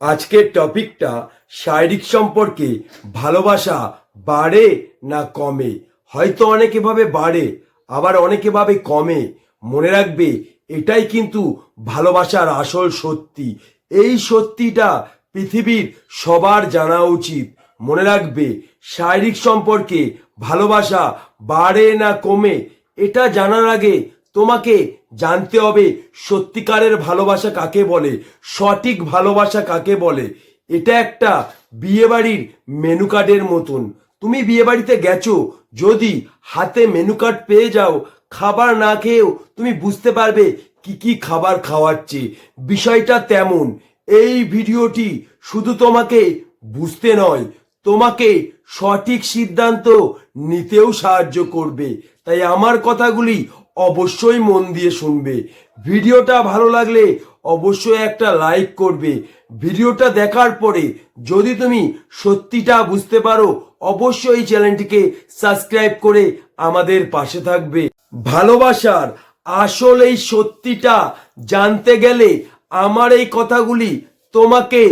আজকের টপিকটা শারীরিক সম্পর্কে ভালোবাসা বাড়ে না কমে? হয়তো অনেকে ভাবে বাড়ে, আবার অনেকে ভাবে কমে। মনে রাখবে, এটাই কিন্তু ভালোবাসার আসল সত্যি। এই সত্যিটা পৃথিবীর সবার জানা উচিত। মনে রাখবে, শারীরিক সম্পর্কে ভালোবাসা বাড়ে না কমে, এটা জানার আগে তোমাকে জানতে হবে সত্যিকারের ভালোবাসা কাকে বলে, সঠিক ভালোবাসা কাকে বলে। এটা একটা বিয়েবাড়ির মেনু কার্ডের মতন। তুমি বিয়েবাড়িতে গেছো, যদি হাতে মেনু কার্ড পেয়ে যাও, খাবার না খেয়েও তুমি বুঝতে পারবে কি কি খাবার খাওয়াচ্ছে। বিষয়টা তেমন। এই ভিডিওটি শুধু তোমাকে বুঝতে নয়, তোমাকে সঠিক সিদ্ধান্ত নিতেও সাহায্য করবে। তাই আমার কথাগুলি অবশ্যই মন দিয়ে শুনবে। ভিডিওটা ভালো লাগলে অবশ্যই একটা লাইক করবে। ভিডিওটা দেখার পরে যদি তুমি সত্যিটা বুঝতে পারো, অবশ্যই চ্যানেলটিকে সাবস্ক্রাইব করে আমাদের পাশে থাকবে। ভালোবাসার আসল এই সত্যিটা জানতে গেলে আমার এই কথাগুলি তোমাকে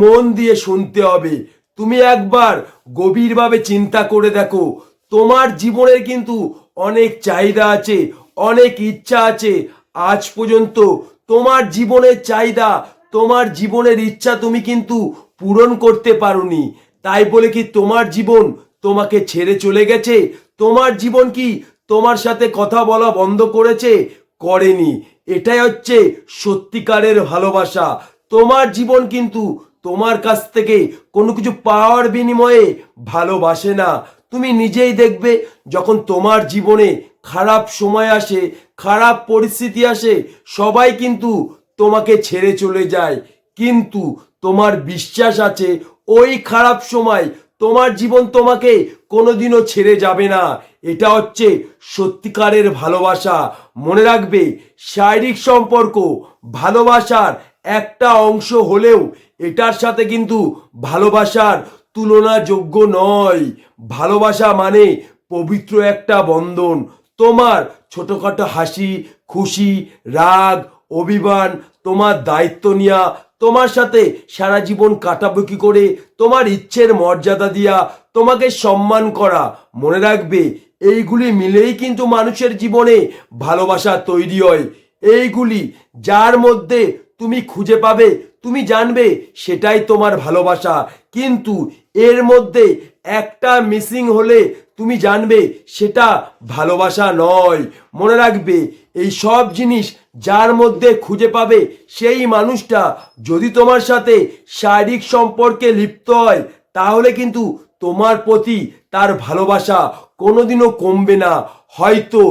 মন দিয়ে শুনতে হবে। তুমি একবার গভীরভাবে চিন্তা করে দেখো। তোমার জীবনের কিন্তু অনেক চাহিদা আছে অনেক ইচ্ছা আছে। আজ পর্যন্ত তোমার জীবনের চাহিদা, তোমার জীবনের ইচ্ছা তুমি কিন্তু পূরণ করতে পারোনি। তাই বলে কি তোমার জীবন তোমাকে ছেড়ে চলে গেছে? তোমার জীবন কি তোমার সাথে কথা বলা বন্ধ করেছে? করেনি। এটাই হচ্ছে সত্যিকারের ভালোবাসা। তোমার জীবন কিন্তু তোমার কাছ থেকে কোনো কিছু পাওয়ার বিনিময়ে ভালোবাসে না। তুমি নিজেই দেখবে যখন তোমার জীবনে খারাপ সময় আসে, খারাপ পরিস্থিতি আসে, সবাই কিন্তু তোমাকে ছেড়ে চলে যায়। কিন্তু তোমার বিশ্বাস আছে, ওই খারাপ সময় তোমার জীবন তোমাকে কোনোদিনও ছেড়ে যাবে না। এটা হচ্ছে সত্যিকারের ভালোবাসা। মনে রাখবে, শারীরিক সম্পর্ক ভালোবাসার একটা অংশ হলেও এটার সাথে কিন্তু ভালোবাসার তুলনাযোগ্য নয়। ভালোবাসা মানে পবিত্র একটা বন্ধন। তোমার ছোটখাটো হাসি, খুশি, রাগ, অভিমান তোমার দায়িত্ব নেওয়া তোমার সাথে সারা জীবন কাটাবো কি করে? তোমার ইচ্ছের মর্যাদা দিয়া তোমাকে সম্মান করা। মনে রাখবে, এইগুলি মিলেই কিন্তু মানুষের জীবনে ভালোবাসা তৈরি হয়। এইগুলি যার মধ্যে তুমি খুঁজে পাবে, তুমি জানবে সেটাই তোমার ভালোবাসা। কিন্তু এর মধ্যে একটা মিসিং হলে তুমি জানবে সেটা ভালোবাসা নয়। মনে রাখবে, এই সব জিনিস যার মধ্যে খুঁজে পাবে সেই মানুষটা। যদি তোমার সাথে শারীরিক সম্পর্কে লিপ্ত হয়, তাহলে কিন্তু তোমার প্রতি তার ভালোবাসা কোনোদিনও কমবে না, হয়তো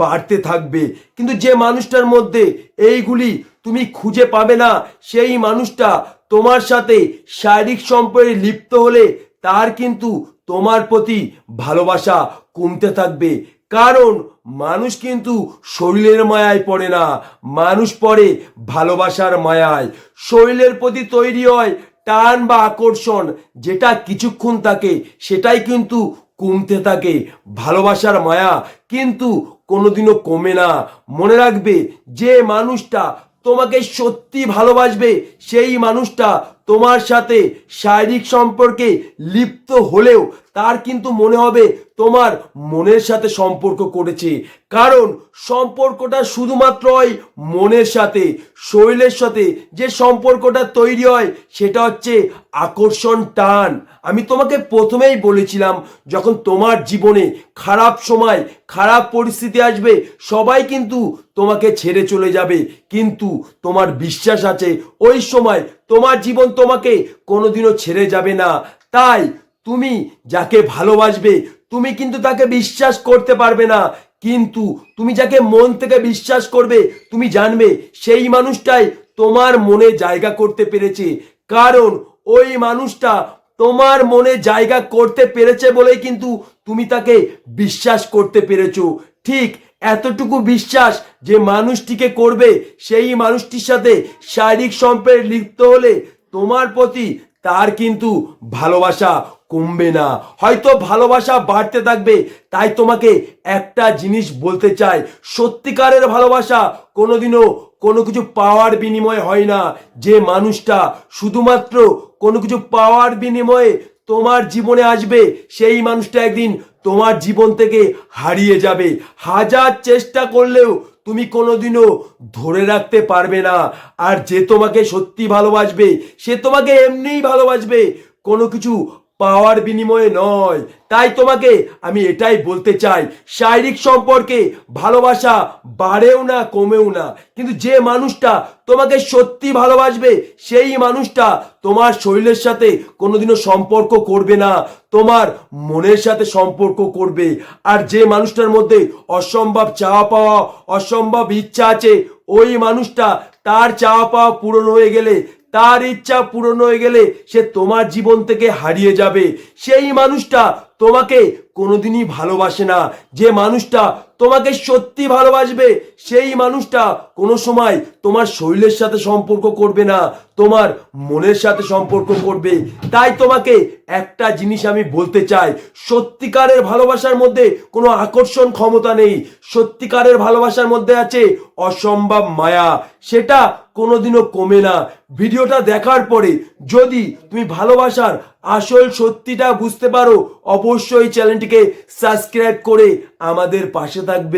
বাড়তে থাকবে। কিন্তু যে মানুষটার মধ্যে এইগুলি তুমি খুঁজে পাবে না, সেই মানুষটা তোমার সাথে শারীরিক সম্পর্কে লিপ্ত হলে তার কিন্তু তোমার প্রতি ভালোবাসা কমতে থাকবে। কারণ মানুষ কিন্তু শরীরের মায়ায় পড়ে না। মানুষ পড়ে ভালোবাসার মায়ায়। শরীরের প্রতি তৈরি হয় টান বা আকর্ষণ যেটা কিছুক্ষণ থাকে, সেটাই কিন্তু কমতে থাকে। ভালোবাসার মায়া কিন্তু কোনোদিনও কমে না। মনে রাখবে যে মানুষটা তোমাকে সত্যি ভালোবাসবে, সেই মানুষটা তোমার সাথে শারীরিক সম্পর্কে লিপ্ত হলেও তার কিন্তু মনে হবে তোমার মনের সাথে সম্পর্ক করেছে। কারণ সম্পর্কটা শুধুমাত্র হয় মনের সাথে, শরীরের সাথে যে সম্পর্কটা তৈরি হয়, সেটা হচ্ছে আকর্ষণ টান। আমি তোমাকে প্রথমেই বলেছিলাম, যখন তোমার জীবনে খারাপ সময়, খারাপ পরিস্থিতি আসবে, সবাই কিন্তু তোমাকে ছেড়ে চলে যাবে। কিন্তু তোমার বিশ্বাস আছে, ওই সময় তোমার জীবন তোমাকে কোনোদিনও ছেড়ে যাবে না। তাই তুমি যাকে ভালোবাসবে, তুমি কিন্তু তাকে বিশ্বাস করতে পারবে না। কিন্তু তুমি যাকে মন থেকে বিশ্বাস করবে, তুমি জানবে সেই মানুষটাই তোমার মনে জায়গা করতে পেরেছে। কারণ ওই মানুষটা তোমার মনে জায়গা করতে পেরেছে বলেই কিন্তু তুমি তাকে বিশ্বাস করতে পেরেছ। ঠিক এতটুকু বিশ্বাস যে মানুষটিকে করবে, সেই মানুষটির সাথে শারীরিক সম্পর্কে লিপ্ত হলে তোমার প্রতি তার কিন্তু ভালোবাসা কমবে না। হয়তো ভালোবাসা বাড়তে থাকবে, তাই তোমাকে একটা জিনিস বলতে চাই। সত্যিকারের ভালোবাসা কোনোদিনও কোনো কিছু পাওয়ার বিনিময়ে হয় না। যে মানুষটা শুধুমাত্র কোনো কিছু পাওয়ার বিনিময়ে তোমার জীবনে আসবে, সেই মানুষটা একদিন তোমার জীবন থেকে হারিয়ে যাবে। হাজার চেষ্টা করলেও তুমি কোনোদিনও ধরে রাখতে পারবে না। আর যে তোমাকে সত্যি ভালোবাসবে, সে তোমাকে এমনিই ভালোবাসবে। কোনো কিছু পাওয়ার বিনিময়ে নয়। তাই তোমাকে আমি এটাই বলতে চাই, শারীরিক সম্পর্কে ভালোবাসা বাড়েও না, কমেও না। কিন্তু যে মানুষটা তোমাকে সত্যি ভালোবাসবে, সেই মানুষটা তোমার শরীরের সাথে কোনোদিনও সম্পর্ক করবে না, তোমার মনের সাথে সম্পর্ক করবে। আর যে মানুষটার মধ্যে অসম্ভব চাওয়া পাওয়া, অসম্ভব ইচ্ছা আছে, ওই মানুষটা তার চাওয়া পাওয়া পূরণ হয়ে গেলে তার ইচ্ছা পূরণ হয়ে গেলে সে তোমার জীবন থেকে হারিয়ে যাবে। সেই মানুষটা তোমাকে কোনোদিনই ভালোবাসে না। যে মানুষটা তোমাকে সত্যি ভালোবাসবে, সেই মানুষটা কোনো সময় তোমার শরীরের সাথে সম্পর্ক করবে না। তোমার মনের সাথে সম্পর্ক করবে। তাই তোমাকে একটা জিনিস আমি বলতে চাই। সত্যিকারের ভালোবাসার মধ্যে কোনো আকর্ষণ ক্ষমতা নেই। সত্যিকারের ভালোবাসার মধ্যে আছে অসম্ভব মায়া। সেটা কোনোদিনও কমে না। ভিডিওটা দেখার পরে যদি তুমি ভালোবাসার আসল সত্যিটা বুঝতে পারো, অবশ্যই চ্যানেলটিকে সাবস্ক্রাইব করে আমাদের পাশে থাকবে।